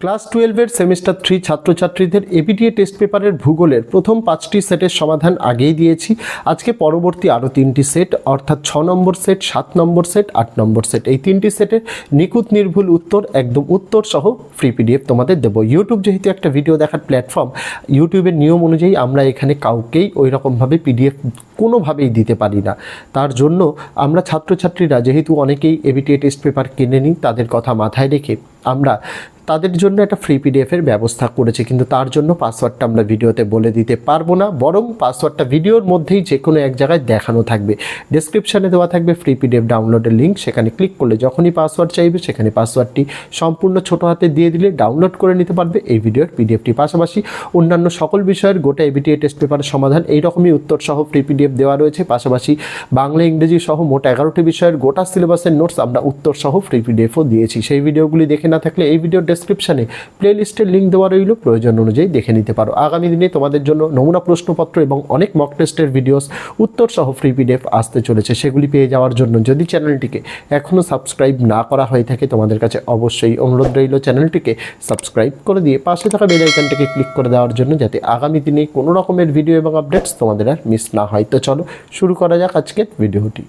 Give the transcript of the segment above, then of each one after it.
Class টুয়েলভের semester three ছাত্রছাত্রীদের ABTA test পেপারের ভূগোলের প্রথম পাঁচটি সেটের সমাধান আগেই দিয়েছি। আজকে পরবর্তী আরও তিনটি সেট, অর্থাৎ ছ নম্বর সেট, সাত নম্বর সেট, আট নম্বর সেট। এই তিনটি সেটের নিখুঁত নির্ভুল উত্তর, একদম উত্তর সহ ফ্রি পিডিএফ তোমাদের দেবো। ইউটিউব যেহেতু একটা ভিডিও দেখার প্ল্যাটফর্ম ইউটিউবের নিয়ম অনুযায়ী আমরা এখানে কাউকেই ওই রকমভাবে পিডিএফ কোনোভাবেই দিতে পারি না। তার জন্য আমরা ছাত্রছাত্রীরা যেহেতু অনেকেই এবিটিএ টেস্ট পেপার কিনে নিই তাদের কথা মাথায় রেখে আমরা তাদের জন্য একটা ফ্রি পিডিএফের ব্যবস্থা করেছি, কিন্তু তার জন্য পাসওয়ার্ডটা আমরা ভিডিওতে বলে দিতে পারব না, বরং পাসওয়ার্ডটা ভিডিওর মধ্যেই যে কোনো এক জায়গায় দেখানো থাকবে। ডেসক্রিপশানে দেওয়া থাকবে ফ্রি পিডিএফ ডাউনলোডের লিঙ্ক সেখানে ক্লিক করলে যখনই পাসওয়ার্ড চাইবে, সেখানে পাসওয়ার্ডটি সম্পূর্ণ ছোট হাতে দিয়ে দিলে ডাউনলোড করে নিতে পারবে এই ভিডিওর পিডিএফটি পাশাপাশি। অন্যান্য সকল বিষয়ের গোটা এবিটিএ টেস্ট পেপারের সমাধান এই রকমই উত্তর সহ ফ্রি পিডিএফ দেওয়া রয়েছে, পাশাপাশি বাংলা, ইংরেজি সহ মোট এগারোটি বিষয়ের গোটা সিলেবাসের নোটস আমরা উত্তর সহ ফ্রি পিডিএফও দিয়েছি। সেই ভিডিওগুলি দেখে না থাকলে এই ভিডিওর ডেসক্রিপশানে প্লে লিস্টের লিঙ্ক দেওয়া রইল। প্রয়োজন অনুযায়ী দেখে নিতে পারো। আগামী দিনে তোমাদের জন্য নমুনা প্রশ্নপত্র এবং অনেক মক টেস্টের ভিডিওস উত্তর সহ ফ্রি পিডিএফ আসতে চলেছে সেগুলি পেয়ে যাওয়ার জন্য যদি চ্যানেলটিকে এখনও সাবস্ক্রাইব না করা হয়ে থাকে, তোমাদের কাছে অবশ্যই অনুরোধ রইল চ্যানেলটিকে সাবস্ক্রাইব করে দিয়ে পাশে থাকা বেল আইকনটিকে ক্লিক করে দেওয়ার জন্য যাতে আগামী দিনে কোনো রকমের ভিডিও এবং আপডেটস তোমাদের আর মিস না হয়। তো চলো, শুরু করা যাক আজকের ভিডিওটি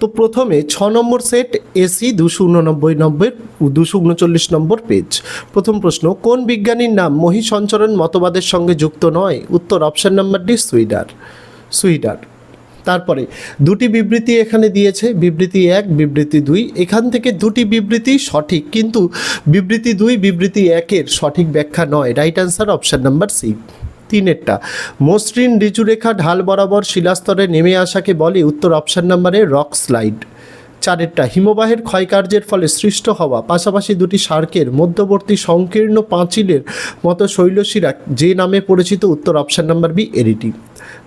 তো প্রথমে ছ নম্বর সেট এসি দুশো উননব্বই নম্বর দুশো উনচল্লিশ নম্বর পেজ। প্রথম প্রশ্ন, কোন বিজ্ঞানীর নাম মহি সঞ্চরণ মতবাদের সঙ্গে যুক্ত নয়? উত্তর অপশান নাম্বার ডি সুইডার। সুইডার। তারপরে, দুটি বিবৃতি এখানে দিয়েছে, বিবৃতি এক, বিবৃতি দুই। এখান থেকে দুটি বিবৃতি সঠিক, কিন্তু বিবৃতি দুই, বিবৃতি একের সঠিক ব্যাখ্যা নয়। Right answer option number C তিনেরটা। মসৃণ ঋজুরেখা ঢাল বরাবর শিলাস্তরে নেমে আসাকে বলে উত্তর অপশন নাম্বারে রক স্লাইড। চারেরটা, হিমবাহের ক্ষয়কার্যের ফলে সৃষ্ট হওয়া, পাশাপাশি দুটি সার্কের মধ্যবর্তী সংকীর্ণ পাঁচিলের মতো শৈলশিরা যে নামে পরিচিত উত্তর অপশান নাম্বার বি, এরিটি।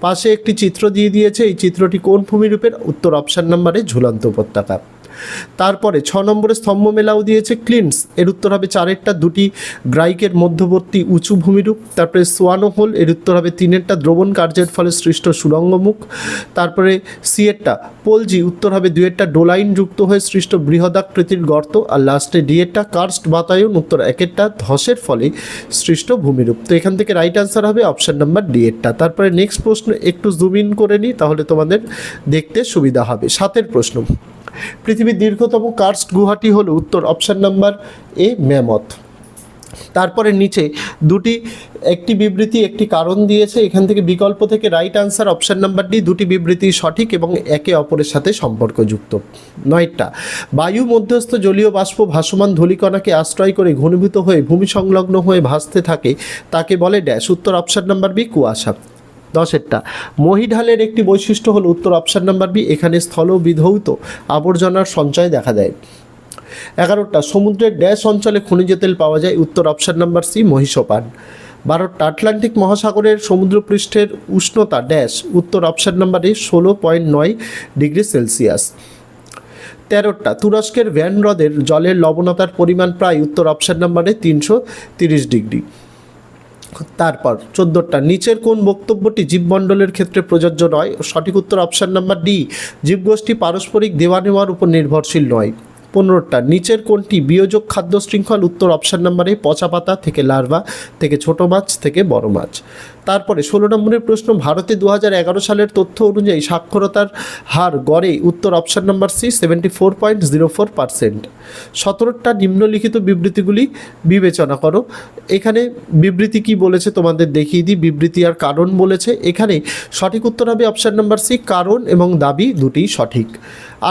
পাশে একটি চিত্র দিয়ে দিয়েছে, এই চিত্রটি কোন ভূমিরূপের? উত্তর অপশন নাম্বারে ঝুলন্ত উপত্যকা। তারপরে ছ নম্বরে স্তম্ভ মেলাও দিয়েছে ক্লিনস এর উত্তর হবে চারেরটা, দুটি গ্রাইকের মধ্যবর্তী উঁচু ভূমিরূপ। তারপরে সোয়ানো হোল, এর উত্তর হবে তিনেরটা, দ্রবণ কার্যের ফলে সৃষ্ট সুরঙ্গমুখ। তারপরে সিয়েরটা পোলজি, উত্তর হবে দুয়েরটা ডোলাইন যুক্ত হয়ে সৃষ্ট বৃহদাকৃতির গর্ত। আর লাস্টে ডিয়েরটা কার্স্ট বাতায়ন, উত্তর একেরটা, ধসের ফলে সৃষ্ট ভূমিরূপ। তো এখান থেকে রাইট আনসার হবে অপশন নাম্বার ডিয়েরটা তারপরে নেক্সট প্রশ্ন, একটু জুম ইন করে নিই, তাহলে তোমাদের দেখতে সুবিধা হবে। সাতের প্রশ্ন পৃথিবীর দীর্ঘতম কার্স্ট গুহাটি হলো উত্তর অপশান নাম্বার এ, ম্যামথ। তারপরে নিচে দুটি, একটি বিবৃতি, একটি কারণ দিয়েছে। এখান থেকে বিকল্প থেকে right answer option number D দুটি বিবৃতি সঠিক এবং একে অপরের সাথে সম্পর্কযুক্ত। নয়টা, বায়ু, মধ্যস্থ জলীয় বাষ্প, ভাসমান ধূলিকণাকে আশ্রয় করে ঘনীভূত হয়ে ভূমি সংলগ্ন হয়ে ভাসতে থাকে, তাকে বলে ড্যাশ উত্তর অপশান নাম্বার বি, কুয়াশা। দশেরটা। মহিঢালের একটি বৈশিষ্ট্য হল উত্তর অপশন নাম্বার বি, এখানে স্থল বিধৌত আবর্জনার সঞ্চয় দেখা দেয়। এগারোটা সমুদ্রের ড্যাশ অঞ্চলে খনিজ তেল পাওয়া যায়, উত্তর অপশন নাম্বার সি, মহিষপান। বারোটা আটলান্টিক মহাসাগরের সমুদ্রপৃষ্ঠের উষ্ণতা, ড্যাশ, উত্তর অপশন নাম্বার এ, ষোলো পয়েন্ট নয় ডিগ্রি সেলসিয়াস। তেরোটা তুরস্কের ভ্যান হ্রদের জলের লবণতার পরিমাণ প্রায় উত্তর অপশন নাম্বারে তিনশো তিরিশ ডিগ্রি। তারপর চোদ্দোটা। নিচের কোন বক্তব্যটি জীবমণ্ডলের ক্ষেত্রে প্রযোজ্য নয়? সঠিক উত্তর অপশান নাম্বার ডি। জীবগোষ্ঠী পারস্পরিক দেওয়া নেওয়ার উপর নির্ভরশীল নয়। পনেরোটা। নিচের কোনটি? বিয়োজক খাদ্য শৃঙ্খল উত্তর অপশান নাম্বারে পচা পাতা থেকে লার্ভা, থেকে ছোট মাছ, থেকে বড় মাছ। তারপরে ষোলো নম্বরের প্রশ্ন, ভারতে দু সালের তথ্য অনুযায়ী সাক্ষরতার হার গড়ে উত্তর option number C seventy four point zero four percent সতেরোটা নিম্নলিখিত বিবৃতিগুলি বিবেচনা করো। এখানে বিবৃতি কি বলেছে তোমাদের দেখিয়ে দিই। বিবৃতি আর কারণ বলেছে। এখানে সঠিক উত্তর হবে অপশন নাম্বার সি, কারণ এবং দাবি দুটিই সঠিক।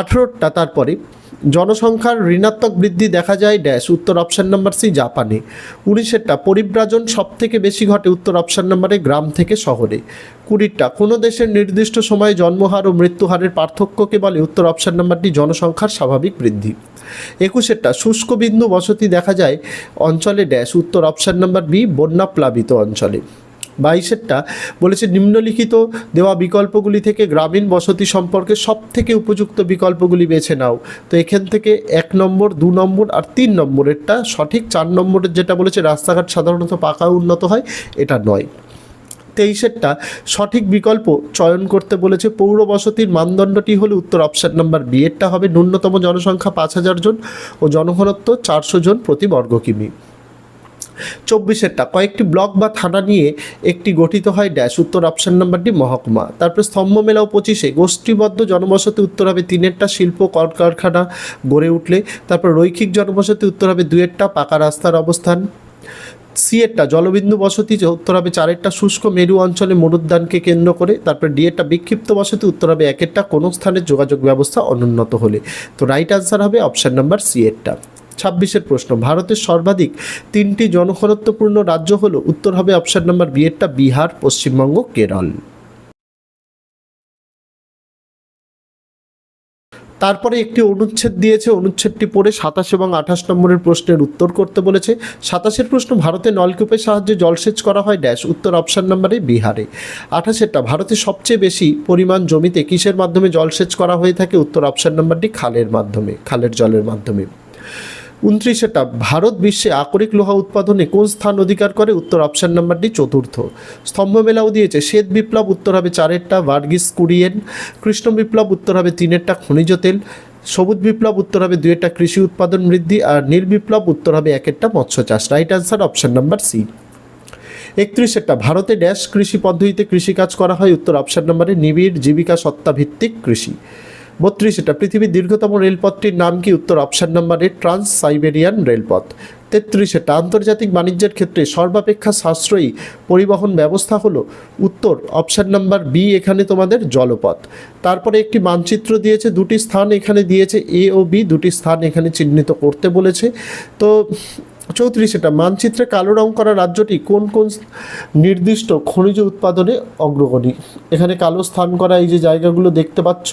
আঠেরোটা, তারপরে জনসংখ্যার ঋণাত্মক বৃদ্ধি দেখা যায় ড্যাশ, উত্তর অপশান নাম্বার সি, জাপানে। উনিশেরটা, পরিব্রাজন সব থেকে বেশি ঘটে উত্তর অপশান নাম্বারে, গ্রাম থেকে শহরে। কুড়িটা কোনো দেশের নির্দিষ্ট সময়ে জন্মহার ও মৃত্যুহারের পার্থক্যকে বলে উত্তর অপশন নাম্বারটি জনসংখ্যার স্বাভাবিক বৃদ্ধি। একুশেরটা, শুষ্ক বিন্দু বসতি দেখা যায় অঞ্চলে ড্যাশ, উত্তর অপশান নাম্বার বি, বন্যাপ্লাবিত অঞ্চলে। বাইশেরটা বলেছে, নিম্নলিখিত দেওয়া বিকল্পগুলি থেকে গ্রামীণ বসতি সম্পর্কে সব থেকে উপযুক্ত বিকল্পগুলি বেছে নাও। তো এখান থেকে এক নম্বর, দু নম্বর আর তিন নম্বরেরটা সঠিক। চার নম্বরের যেটা বলেছে, রাস্তাঘাট সাধারণত পাকা উন্নত হয়, এটা নয়। তেইশেরটা, সঠিক বিকল্প চয়ন করতে বলেছে, পৌর বসতির মানদণ্ডটি হলো উত্তর অপশন নাম্বার বি। এরটা হবে ন্যূনতম জনসংখ্যা পাঁচ হাজার জন ও জনঘনত্ব চারশো জন প্রতি বর্গ কিমি। চব্বিশেরটা কয়েকটি ব্লক বা থানা নিয়ে একটি গঠিত হয় ড্যাশ, উত্তর অপশন নাম্বারটি মহকুমা। তারপরে স্তম্ভ মেলাও পঁচিশে গোষ্ঠীবদ্ধ জনবসতি উত্তর হবে তিনেরটা, শিল্প, কলকারখানা গড়ে উঠলে। তারপর রৈখিক জনবসতি উত্তর হবে দুয়েরটা পাকা রাস্তার অবস্থান। সি এরটা জলবিন্দু বসতি উত্তর হবে চারেরটা, শুষ্ক মেরু অঞ্চলে মরুদ্যানকে কেন্দ্র করে। তারপর ডি এরটা বিক্ষিপ্ত বসতি উত্তর হবে একেরটা, কোনো স্থানের যোগাযোগ ব্যবস্থা অনুন্নত হলে। তো রাইট আনসার হবে অপশন নাম্বার সি এরটা ছাব্বিশের প্রশ্ন, ভারতের সর্বাধিক তিনটি জনঘনত্বপূর্ণ রাজ্য হলো, উত্তর হবে অপশন নাম্বার বি এরটা বিহার, পশ্চিমবঙ্গ, কেরল। তারপরে একটি অনুচ্ছেদ দিয়েছে, অনুচ্ছেদটি পড়ে সাতাশ এবং আঠাশ নম্বরের প্রশ্নের উত্তর করতে বলেছে, সাতাশের প্রশ্ন, ভারতে নলকূপের সাহায্যে জলসেচ করা হয়, ড্যাশ, উত্তর অপশন নাম্বারে বিহারে। আঠাশেরটা, ভারতে সবচেয়ে বেশি পরিমাণ জমিতে কিসের মাধ্যমে জলসেচ করা হয়ে থাকে, উত্তর অপশন নাম্বারটি খালের মাধ্যমে, খালের জলের মাধ্যমে। উনত্রিশেটা ভারত বিশ্বে আকরিক লোহা উৎপাদনে কোন স্থান অধিকার করে? উত্তর অপশন নাম্বারটি চতুর্থ। স্তম্ভ মেলাও দিয়েছে, শ্বেত বিপ্লব, উত্তর হবে চারেরটা, ভার্গিস কুরিয়েন, কৃষ্ণ বিপ্লব, উত্তর হবে তিনেরটা, খনিজ তেল, সবুজ বিপ্লব, উত্তর হবে দুয়েরটা কৃষি উৎপাদন বৃদ্ধি, আর নীল বিপ্লব, উত্তর হবে একেরটা, মৎস্য চাষ। Right answer option number C একত্রিশেরটা, ভারতে ড্যাশ কৃষি পদ্ধতিতে কৃষিকাজ করা হয়, উত্তর অপশন নাম্বারে নিবিড় জীবিকা সত্তাভিত্তিক কৃষি। বত্রিশটা পৃথিবীর দীর্ঘতম রেলপথটির নাম কি? উত্তর অপশন নাম্বারে ট্রান্স সাইবেরিয়ান রেলপথ। তেত্রিশেটা আন্তর্জাতিক বাণিজ্যের ক্ষেত্রে সর্বাপেক্ষা সাশ্রয়ী পরিবহন ব্যবস্থা হলো উত্তর অপশান নাম্বার বি, এখানে তোমাদের জলপথ। তারপরে একটি মানচিত্র দিয়েছে, দুটি স্থান এখানে দিয়েছে, এ ও বি, দুটি স্থান এখানে চিহ্নিত করতে বলেছে। তো চৌত্রিশ, এটা মানচিত্রে কালো রং করা রাজ্যটি কোন কোন নির্দিষ্ট খনিজ উৎপাদনে অগ্রগণী? এখানে কালো স্থান করা এই যে জায়গাগুলো দেখতে পাচ্ছ,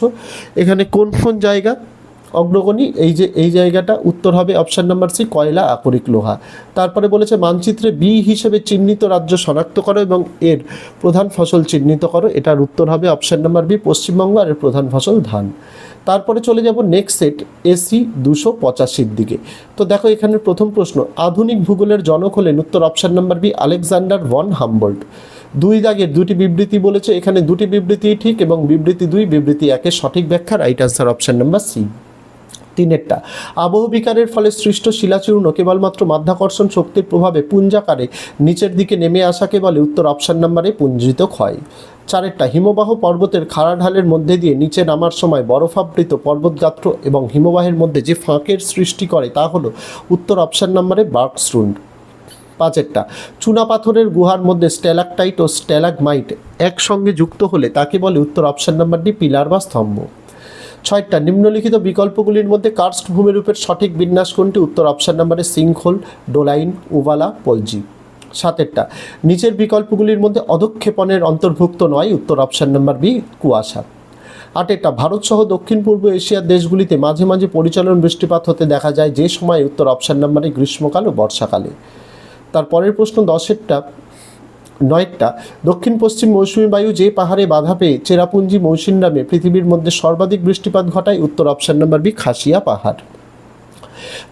এখানে কোন কোন জায়গা? অগ্রগণী, এই যে, এই জায়গাটা উত্তর হবে অপশান নাম্বার সি কয়লা আকরিক লোহা। তারপরে বলেছে, মানচিত্রে বি হিসেবে চিহ্নিত রাজ্য শনাক্ত করো এবং এর প্রধান ফসল চিহ্নিত করো। এটার উত্তর হবে অপশান নাম্বার বি পশ্চিমবঙ্গ আর এর প্রধান ফসল ধান। তারপরে চলে যাব নেক্সট সেট এসি দুশো পঁচাশির দিকে। তো দেখো, এখানে প্রথম প্রশ্ন, আধুনিক ভূগোলের জনক হলেন উত্তর option number B Alexander von Humboldt. দুই দাগের দুটি বিবৃতি বলেছে, এখানে দুটি বিবৃতি ঠিক এবং বিবৃতি দুই, বিবৃতি একের সঠিক ব্যাখ্যা right answer option number C তিনেরটা আবহবিকারের ফলে সৃষ্ট শিলাচূর্ণ কেবলমাত্র মাধ্যাকর্ষণ শক্তির প্রভাবে পুঞ্জাকারে নিচের দিকে নেমে আসাকে বলে উত্তর অপশান নাম্বারে পুঞ্জিত ক্ষয়। চারেরটা, হিমবাহ পর্বতের খাড়া ঢালের মধ্যে দিয়ে নিচে নামার সময় বরফাবৃত পর্বতগাত্র এবং হিমবাহের মধ্যে যে ফাঁকের সৃষ্টি করে তা হলো উত্তর অপশান নাম্বারে বার্কস্রুন্ড পাঁচেরটা চুনাপাথরের গুহার মধ্যে স্ট্যালাকটাইট ও স্ট্যালাগমাইট একসঙ্গে যুক্ত হলে তাকে বলে উত্তর অপশান নাম্বারটি পিলার বা স্তম্ভ। ছয়টা নিম্নলিখিত বিকল্পগুলির মধ্যে কার্স্ট ভূমিরূপের সঠিক বিন্যাস কোনটি উত্তর অপশান নাম্বারে সিংখোল ডোলাইন উভালা পলজি। সাতেরটা, নিচের বিকল্পগুলির মধ্যে অধক্ষেপণের অন্তর্ভুক্ত নয়, উত্তর অপশান নাম্বার বি, কুয়াশা। আটেরটা, ভারত সহ দক্ষিণ পূর্ব এশিয়ার দেশগুলিতে মাঝে মাঝে পরিচালন বৃষ্টিপাত হতে দেখা যায় যে সময় উত্তর অপশান নাম্বারে গ্রীষ্মকাল ও বর্ষাকালে। তারপরের প্রশ্ন দশেরটা নয়টা, দক্ষিণ পশ্চিম মৌসুমী বায়ু যে পাহাড়ে বাধা পেয়ে চেরাপুঞ্জি মৌসিন নামে পৃথিবীর মধ্যে সর্বাধিক বৃষ্টিপাত ঘটায় উত্তর অপশান নাম্বার বি খাসিয়া পাহাড়।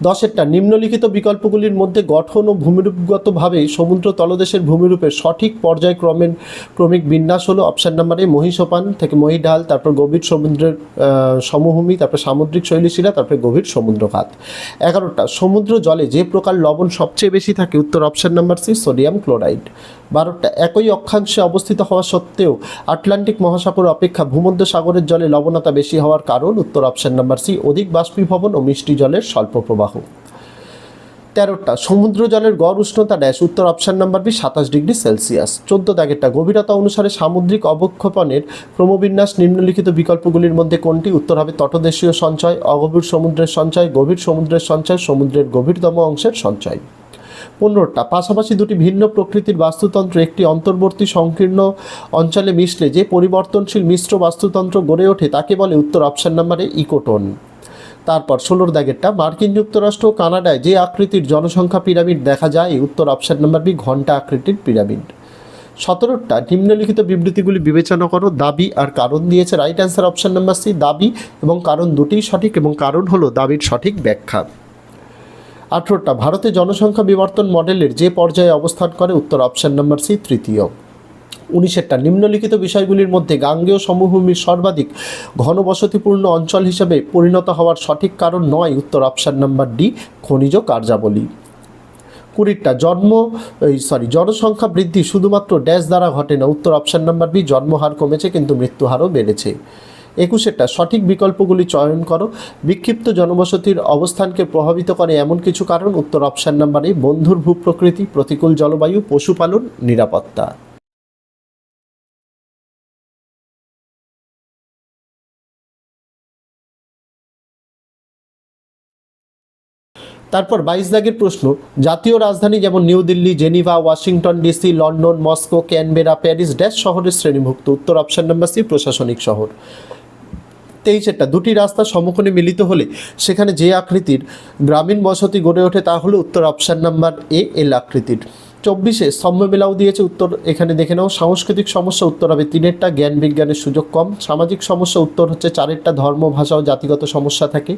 দশেরটা নিম্নলিখিত বিকল্পগুলির মধ্যে গঠন ও ভূমিরূপগতভাবে সমুদ্র তলদেশের ভূমিরূপের সঠিক পর্যায়ক্রমের ক্রমিক বিন্যাস হলো অপশান নাম্বারে মহিষোপান, থেকে মহিঢাল তারপর গভীর সমুদ্রের সমভূমি, তারপর সামুদ্রিক শৈলশিলা তারপরে গভীর সমুদ্রখাত এগারোটা, সমুদ্র জলে যে প্রকার লবণ সবচেয়ে বেশি থাকে, উত্তর option number C, sodium chloride. বারোটা, একই অক্ষাংশে অবস্থিত হওয়া সত্ত্বেও আটলান্টিক মহাসাগর অপেক্ষা ভূমধ্য সাগরের জলে লবণতা বেশি হওয়ার কারণ, উত্তর অপশান নাম্বার সি, অধিক বাষ্পীভবন ও মিষ্টি জলের স্বল্প প্রবাহ তেরোটা, সমুদ্র জলের গড় উষ্ণতা ড্যাশ উত্তর অপশান নাম্বার বি সাতাশ ডিগ্রি সেলসিয়াস। চোদ্দ দাগেরটা, গভীরতা অনুসারে সামুদ্রিক অবক্ষেপণের ক্রমবিন্যাস নিম্নলিখিত বিকল্পগুলির মধ্যে কোনটি? উত্তর হবে তটদেশীয় সঞ্চয়, অগভীর সমুদ্রের সঞ্চয়, গভীর সমুদ্রের সঞ্চয়, সমুদ্রের গভীরতম অংশের সঞ্চয়। পনেরোটা, পাশাপাশি দুটি ভিন্ন প্রকৃতির বাস্তুতন্ত্র, একটি অন্তর্বর্তী সংকীর্ণ অঞ্চলে মিশলে যে পরিবর্তনশীল মিশ্র বাস্তুতন্ত্র গড়ে ওঠে তাকে বলে উত্তর অপশান নাম্বারে ইকোটোন। তারপর ষোলোর দাগেরটা, মার্কিন যুক্তরাষ্ট্র কানাডায় যে আকৃতির জনসংখ্যা পিরামিড দেখা যায় উত্তর অপশান নাম্বার বি, ঘণ্টা আকৃতির পিরামিড। সতেরোটা নিম্নলিখিত বিবৃতিগুলি বিবেচনা করো, দাবি আর কারণ দিয়েছে। Right answer option number C দাবি এবং কারণ দুটিই সঠিক এবং কারণ হলো দাবির সঠিক ব্যাখ্যা। আঠেরোটা ভারতে জনসংখ্যা বিবর্তন মডেলের যে পর্যায়ে অবস্থান করে, উত্তর অপশান নাম্বার সি তৃতীয়। উনিশেরটা। নিম্নলিখিত বিষয়গুলির মধ্যে গাঙ্গেয় সমভূমির সর্বাধিক ঘনবসতিপূর্ণ অঞ্চল হিসেবে পরিণত হওয়ার সঠিক কারণ নয়, উত্তর অপশান নাম্বার ডি, খনিজ কার্যাবলী। কুড়িটা জন্ম সরি জনসংখ্যা বৃদ্ধি শুধুমাত্র ড্যাশ দ্বারা ঘটে না, উত্তর অপশান নাম্বার বি, জন্মহার কমেছে কিন্তু মৃত্যুহারও বেড়েছে। একুশেরটা, সঠিক বিকল্পগুলি চয়ন করো। বিক্ষিপ্ত জনবসতির অবস্থানকে প্রভাবিত করে এমন কিছু কারণ, উত্তর অপশান নাম্বার এ, বন্ধুর ভূপ্রকৃতি, প্রতিকূল জলবায়ু, পশুপালন, নিরাপত্তা। তারপর বাইশ দাগের প্রশ্ন, জাতীয় রাজধানী যেমন New Delhi, Geneva, Washington, DC, London, Moscow, Canberra, Paris, dash শহরের শ্রেণীভুক্ত। উত্তর অপশান নাম্বার সি, প্রশাসনিক শহর। তেইশেরটা, দুটি রাস্তা সমকোণে মিলিত হলে সেখানে যে আকৃতির গ্রামীণ বসতি গড়ে ওঠে তা হলো উত্তর অপশান নাম্বার এ, এল আকৃতির। চব্বিশে স্তম্ভ মেলাও দিয়েছে উত্তর, এখানে দেখে নাও, সাংস্কৃতিক সমস্যা উত্তর হবে তিনেরটা, জ্ঞান বিজ্ঞানের সুযোগ কম। সামাজিক সমস্যা উত্তর হচ্ছে চারেরটা, ধর্ম, ভাষা ও জাতিগত সমস্যা থাকে।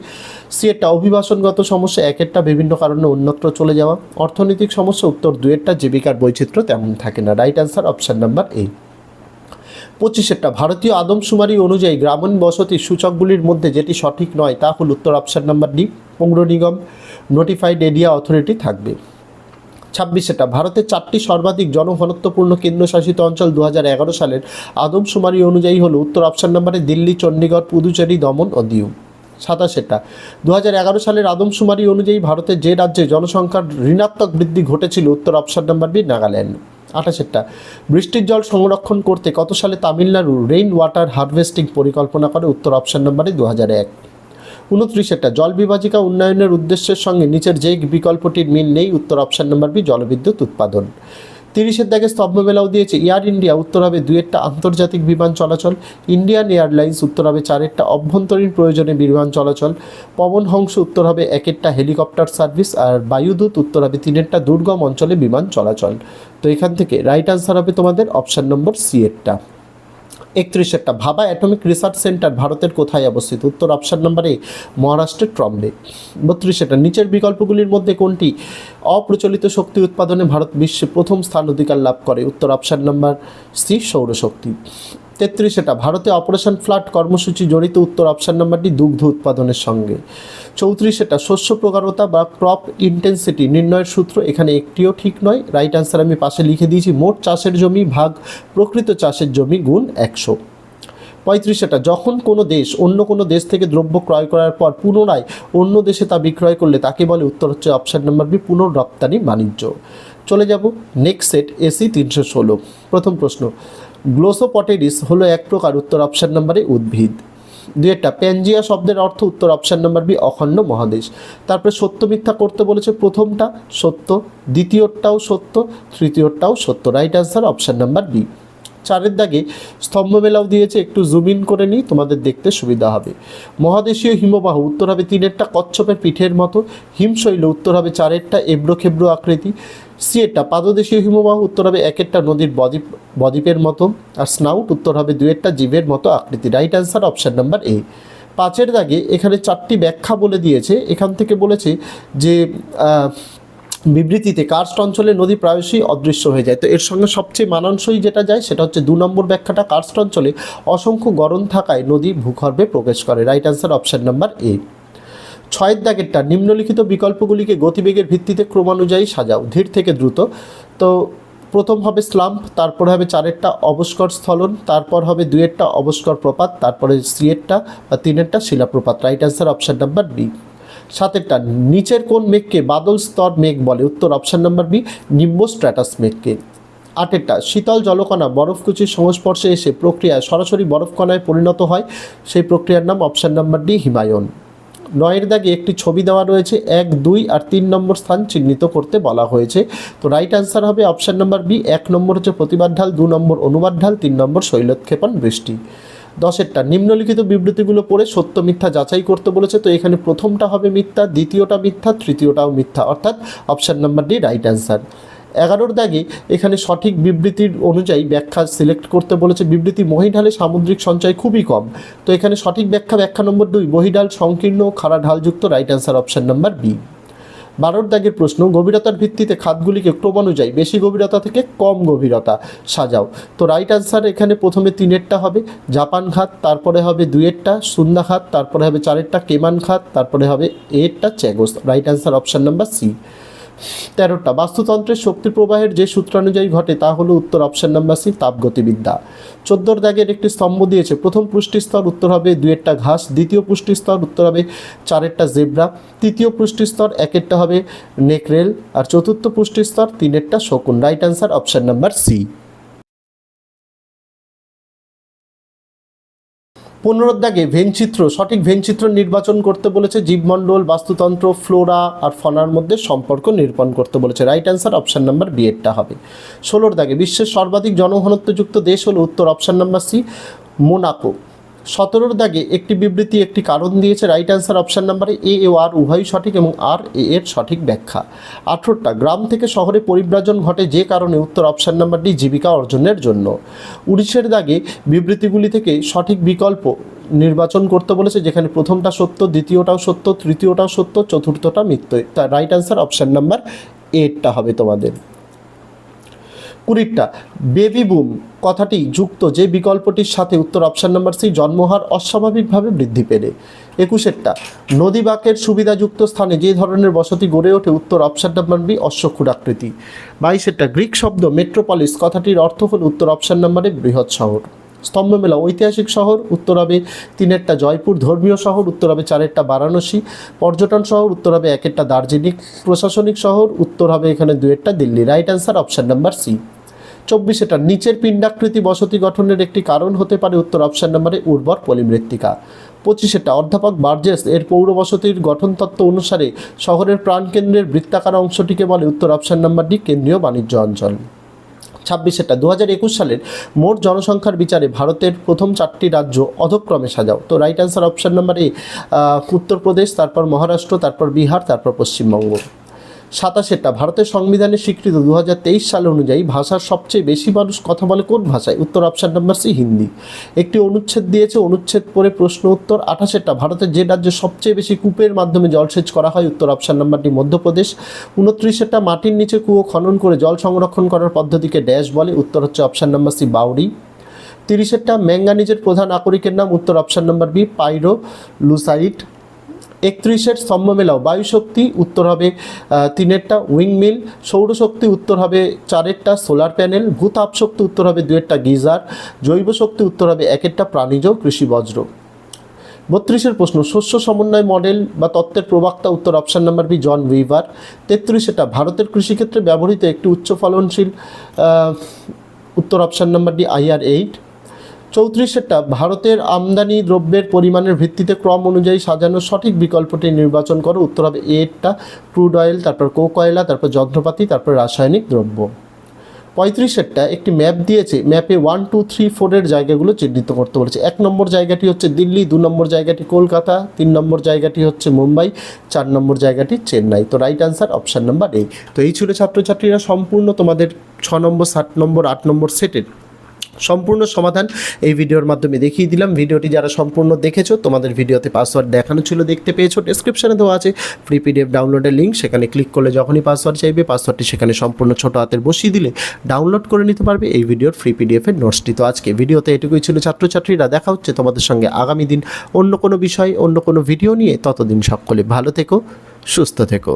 সি একটা অভিবাসনগত সমস্যা, একেরটা বিভিন্ন কারণে অন্যত্র চলে যাওয়া। অর্থনৈতিক সমস্যা উত্তর দুয়েরটা জীবিকার বৈচিত্র্য তেমন থাকে না। Right answer option number A পঁচিশেরটা, ভারতীয় আদমশুমারি অনুযায়ী গ্রামীণ বসতির সূচকগুলির মধ্যে যেটি সঠিক নয়, তা হল উত্তর অপশান নাম্বার ডি পৌর নিগম নোটিফাইড এরিয়া অথরিটি থাকবে। ছাব্বিশেটা ভারতের চারটি সর্বাধিক জনঘনত্বপূর্ণ কেন্দ্রশাসিত অঞ্চল দু সালের আদমশুমারি অনুযায়ী হলো উত্তর অপশান নম্বরে দিল্লি, চণ্ডীগড়, পুদুচেরি, দমন ও দিউ সাতাশেটা দু এগারো সালের আদমশুমারি অনুযায়ী ভারতের যে রাজ্যে জনসংখ্যার ঋণাত্মক বৃদ্ধি ঘটেছিল উত্তর অপশান নাম্বার বি নাগাল্যান্ড। আঠাশেরটা। বৃষ্টির জল সংরক্ষণ করতে কত সালে তামিলনাড়ু রেইন ওয়াটার হারভেস্টিং পরিকল্পনা করে উত্তর অপশান নম্বরে দু হাজার এক উনত্রিশেরটা। জল বিভাজিকা উন্নয়নের উদ্দেশ্যের সঙ্গে নিচের যে বিকল্পটির মিল নেই, উত্তর অপশান নম্বর বি, জলবিদ্যুৎ উৎপাদন। তিরিশের দাগে স্তম্ভ মেলাও দিয়েছে। এয়ার ইন্ডিয়া উত্তর হবে দুয়েরটা আন্তর্জাতিক বিমান চলাচল। ইন্ডিয়ান এয়ারলাইন্স উত্তর হবে চারেরটা অভ্যন্তরীণ প্রয়োজনে বিমান চলাচল। পবন হংস উত্তর হবে একেরটা হেলিকপ্টার সার্ভিস আর বায়ুদূত উত্তর হবে তিনেরটা দুর্গম অঞ্চলে বিমান চলাচল। তো এখান থেকে রাইট আনসার হবে তোমাদের অপশান নম্বর সি এরটা একত্রিশেরটা ভাবা অ্যাটমিক রিসার্চ সেন্টার ভারতের কোথায় অবস্থিত? উত্তর অপশান নম্বরে মহারাষ্ট্রের ট্রম্বে। বত্রিশেরটা নিচের বিকল্পগুলির মধ্যে কোনটি? অপ্রচলিত শক্তি উৎপাদনে ভারত বিশ্বে প্রথম স্থান অধিকার লাভ করে। উত্তর অপশান নম্বর সি, সৌরশক্তি। তেত্রিশেটা। ভারতে অপারেশন ফ্লাড কর্মসূচি জড়িত উত্তর অপশান নাম্বারটি দুগ্ধ উৎপাদনের সঙ্গে। চৌত্রিশেটা, শস্য প্রকারতা বা ক্রপ ইন্টেন্সিটি নির্ণয়ের সূত্র এখানে একটিও ঠিক নয়। রাইট অ্যান্সার আমি পাশে লিখে দিয়েছি, মোট চাষের জমি ভাগ প্রকৃত চাষের জমি গুণ একশো। পঁয়ত্রিশটা, যখন কোনো দেশ অন্য কোনো দেশ থেকে দ্রব্য ক্রয় করার পর পুনরায় অন্য দেশে তা বিক্রয় করলে তাকে বলে উত্তর হচ্ছে অপশান নাম্বার বি, পুনর্রপ্তানি বাণিজ্য। চলে যাব নেক্সট সেট এসি তিনশো ষোলো। প্রথম প্রশ্ন গ্লোসোপটেরিস হলো এক প্রকার উত্তর অপশান নম্বরে উদ্ভিদ। একটা, প্যানজিয়া শব্দের অর্থ উত্তর অপশান নম্বর বি, অখণ্ড মহাদেশ। তারপরে সত্য মিথ্যা করতে বলেছে প্রথমটা সত্য, দ্বিতীয়টাও সত্য, তৃতীয়টাও সত্য। Right answer option number B. চারের দাগে স্তম্ভ মেলাও দিয়েছে। একটু জুম ইন করে নিই, তোমাদের দেখতে সুবিধা হবে। মহাদেশীয় হিমবাহ, উত্তর হবে তিনেরটা কচ্ছপের পিঠের মতো। হিমশৈল, উত্তর হবে চারেরটা এবড়ো খেবড়ো আকৃতি। সিয়েরটা পাদদেশীয় হিমবাহ, উত্তর হবে একেরটা নদীর বদ্বীপ, বদ্বীপের মতো। আর স্নাউট, উত্তর হবে দুয়েরটা জীবের মতো আকৃতি। Right answer option number A পাঁচের দাগে এখানে চারটি ব্যাখ্যা বলে দিয়েছে। এখান থেকে বলেছে যে বিবৃতিতে কার্স্ট অঞ্চলে নদী প্রায়শই অদৃশ্য হয়ে যায়। তো এর সঙ্গে সবচেয়ে মানানসই যেটা যায়, সেটা হচ্ছে দু নম্বর ব্যাখ্যাটা, কার্স্ট অঞ্চলে অসংখ্য গরম থাকায় নদী ভূগর্ভে প্রবেশ করে। Right answer option number A ছয়ের দাগেরটা, নিম্নলিখিত বিকল্পগুলিকে গতিবেগের ভিত্তিতে ক্রমানুযায়ী সাজাও। ধীর থেকে দ্রুত। তো প্রথম হবে স্লাম্প তারপর হবে চারেরটা অবস্কর স্থলন, তারপর হবে দুয়েরটা অবস্কর প্রপাত, তারপরে সিয়েরটা বা তিনেরটা শিলাপ্রপাত। Right answer option number B সাতেরটা। নিচের কোন মেঘকে বাদল স্তর মেঘ বলে? উত্তর option number B nimbostratus মেঘকে। আটেরটা, শীতল জলকণা বরফকুচির সংস্পর্শে এসে প্রক্রিয়ায় সরাসরি বরফকণায় পরিণত হয়। সেই প্রক্রিয়ার নাম অপশান নাম্বার ডি, হিমায়ন। নয়ের দাগে একটি ছবি দেওয়া রয়েছে, এক, দুই আর তিন নম্বর স্থান চিহ্নিত করতে বলা হয়েছে। তো রাইট অ্যান্সার হবে অপশান নাম্বার বি, এক নম্বর হচ্ছে প্রতিবাদ ঢাল, দু নম্বর অনুবাদ ঢাল, তিন নম্বর শৈলোৎক্ষেপণ বৃষ্টি। দশেরটা নিম্নলিখিত বিবৃতিগুলো পড়ে সত্য মিথ্যা যাচাই করতে বলেছে। তো এখানে প্রথমটা হবে মিথ্যা, দ্বিতীয়টা মিথ্যা, তৃতীয়টাও মিথ্যা। অর্থাৎ option number D, right answer. এগারোর দাগে এখানে সঠিক বিবৃতির অনুযায়ী ব্যাখ্যা সিলেক্ট করতে বলেছে। বিবৃতি মহিঢালে সামুদ্রিক সঞ্চয় খুবই কম। তো এখানে সঠিক ব্যাখ্যা ব্যাখ্যা নম্বর দুই বহিঢাল সংকীর্ণ, খাড়া, ঢালযুক্ত, right answer option number B. বারোর দাগের প্রশ্ন, গভীরতার ভিত্তিতে খাতগুলিকে ক্রমানুযায়ী বেশি গভীরতা থেকে কম গভীরতা সাজাও। তো রাইট আনসার এখানে প্রথমে তিনেরটা হবে, জাপান খাত, তারপরে হবে দুইয়েরটা সুন্দা খাত, তারপরে হবে চারেরটা, কেমান খাত, তারপরে হবে এরটা Chagos right answer option number C তেরোটা। বাস্তুতন্ত্রের শক্তি প্রবাহের যে সূত্রানুযায়ী ঘটে তা হলো উত্তর অপশন নাম্বার সি, তাপগতিবিদ্যা। চোদ্দোর দাগের একটি স্তম্ভ দিয়েছে। প্রথম পুষ্টিস্তর উত্তর হবে দুয়েরটা ঘাস, দ্বিতীয় পুষ্টিস্তর উত্তর হবে চারেরটা জেব্রা, তৃতীয় পুষ্টিস্তর একেরটা হবে নেকরেল আর চতুর্থ পুষ্টিস্তর তিনেরটা শকুন। Right answer option number C. পনেরোর দাগে ভেনচিত্র, সঠিক ভেনচিত্র নির্বাচন করতে বলেছে জীবমণ্ডল বাস্তুতন্ত্র, ফ্লোরা আর ফনার মধ্যে সম্পর্ক নিরূপণ করতে বলেছে। Right answer option number B এরটা হবে। ষোলোর দাগে বিশ্বের সর্বাধিক জনঘনত্বযুক্ত দেশ হলো উত্তর অপশান নাম্বার সি মোনাকো সতেরোর দাগে একটি বিবৃতি, একটি কারণ দিয়েছে রাইট অ্যান্সার অপশান নাম্বারে এ ও আর উভয়ই সঠিক এবং আর এ এর সঠিক ব্যাখ্যা। আঠেরোটা গ্রাম থেকে শহরে পরিব্রাজন ঘটে যে কারণে উত্তর অপশান নাম্বারটি জীবিকা অর্জনের জন্য। উনিশের দাগে বিবৃতিগুলি থেকে সঠিক বিকল্প নির্বাচন করতে বলেছে, যেখানে প্রথমটা সত্য, দ্বিতীয়টাও সত্য, তৃতীয়টাও সত্য, চতুর্থটা মিথ্য। তা রাইট অ্যান্সার অপশান নাম্বার এটটা হবে তোমাদের। কুড়িটা। বেবি বুম কথাটি যুক্ত যে বিকল্পটির সাথে উত্তর অপশান নাম্বার সি জন্মহার অস্বাভাবিকভাবে বৃদ্ধি পেলে। একুশেরটা, নদী বাঁকের সুবিধাযুক্ত স্থানে যে ধরনের বসতি গড়ে ওঠে, উত্তর অপশান নাম্বার বি অশ্বক্ষুরাকৃতি বাইশেরটা, গ্রিক শব্দ মেট্রোপলিস কথাটির অর্থ হল উত্তর অপশান নাম্বারে বৃহৎ শহর। স্তম্ভমেলা ঐতিহাসিক শহর উত্তর হবে তিনেরটা জয়পুর ধর্মীয় শহর উত্তর হবে চারেরটা বারাণসী, পর্যটন শহর উত্তর হবে একেরটা দার্জিলিং, প্রশাসনিক শহর উত্তর হবে এখানে দুয়েরটা Delhi. Right answer option number C চব্বিশেটা নিচের পিণ্ডাকৃতি বসতি গঠনের একটি কারণ হতে পারে উত্তর অপশান নম্বরে উর্বর পলিমৃত্তিকা। পঁচিশেটা অধ্যাপক বার্জেস এর পৌর বসতির গঠনতত্ত্ব অনুসারে শহরের প্রাণকেন্দ্রের বৃত্তাকার অংশটিকে বলে উত্তর অপশান নাম্বার ডি কেন্দ্রীয় বাণিজ্য অঞ্চল। ছাব্বিশেটা দু হাজার একুশ সালের মোট জনসংখ্যার বিচারে ভারতের প্রথম চারটি রাজ্য অধক্রমে সাজাও। তো right answer option number A Uttar Pradesh, তারপর মহারাষ্ট্র, তারপর বিহার, তারপর পশ্চিমবঙ্গ। সাতাশেরটা। ভারতের সংবিধানে স্বীকৃত দু হাজার তেইশ সাল অনুযায়ী ভাষার সবচেয়ে বেশি মানুষ কথা বলে কোন ভাষায়? উত্তর অপশান নাম্বার সি, হিন্দি। একটি অনুচ্ছেদ দিয়েছে, অনুচ্ছেদ পরে প্রশ্ন উত্তর। আঠাশেরটা, ভারতের যে রাজ্যে সবচেয়ে বেশি কূপের মাধ্যমে জলসেচ করা হয়, উত্তর অপশান নাম্বারটি মধ্যপ্রদেশ। উনত্রিশেরটা, মাটির নিচে কুয়ো খনন করে জল সংরক্ষণ করার পদ্ধতিকে ড্যাশ বলে, উত্তর হচ্ছে অপশান নাম্বার সি বাউরি তিরিশেরটা ম্যাঙ্গানিজের প্রধান আকরিকের নাম, উত্তর option number B, pyrolusite. একত্রিশের স্তম্ভ মেলাও বায়ুশক্তি উত্তর হবে তিনেরটা উইংমিল সৌরশক্তি উত্তর হবে, চারেরটা সোলার প্যানেল ভূতাপ শক্তি উত্তর হবে, দুয়েরটা গিজার, জৈব শক্তি উত্তর হবে, একেরটা প্রাণীজ কৃষি বজ্র। বত্রিশের প্রশ্ন, শস্য সমন্বয় মডেল বা তত্ত্বের প্রবক্তা উত্তর option number B John Weaver তেত্রিশেটা ভারতের কৃষিক্ষেত্রে ব্যবহৃত একটি উচ্চ ফলনশীল উত্তর option number D IR eight চৌত্রিশেরটা ভারতের আমদানি দ্রব্যের পরিমাণের ভিত্তিতে ক্রম অনুযায়ী সাজানোর সঠিক বিকল্পটি নির্বাচন করো। উত্তর হবে এরটা ক্রুড অয়েল তারপর কোক কয়লা তারপর যন্ত্রপাতি, তারপর রাসায়নিক দ্রব্য। পঁয়ত্রিশেরটা একটি ম্যাপ দিয়েছে ম্যাপে ওয়ান টু থ্রি ফোরের জায়গাগুলো চিহ্নিত করতে বলেছে। এক নম্বর জায়গাটি হচ্ছে দিল্লি, দু নম্বর জায়গাটি কলকাতা, তিন নম্বর জায়গাটি হচ্ছে মুম্বাই, চার নম্বর জায়গাটি চেন্নাই। তো রাইট আনসার অপশান নাম্বার এই তো এই ছিল ছাত্রছাত্রীরা সম্পূর্ণ তোমাদের ছ নম্বর, সাত নম্বর, আট নম্বর সেটের সম্পূর্ণ সমাধান এই ভিডিওর মাধ্যমে দেখিয়ে দিলাম। ভিডিওটি যারা সম্পূর্ণ দেখেছ, তোমাদের ভিডিওতে পাসওয়ার্ড দেখানো ছিল, দেখতে পেয়েছ ডেসক্রিপশনে দেওয়া আছে। ফ্রি পিডিএফ ডাউনলোডের লিঙ্ক সেখানে ক্লিক করলে যখনই পাসওয়ার্ড চাইবে পাসওয়ার্ডটি সেখানে সম্পূর্ণ ছোট হাতের বসিয়ে দিলে ডাউনলোড করে নিতে পারবে। এই ভিডিওর ফ্রি পিডিএফের নোটসটি তো আজকে ভিডিওতে এটুকুই ছিল ছাত্রছাত্রীরা। দেখা হচ্ছে তোমাদের সঙ্গে আগামী দিন অন্য কোনো বিষয়, অন্য কোনো ভিডিও নিয়ে। ততদিন সকলে ভালো থেকো, সুস্থ থেকো।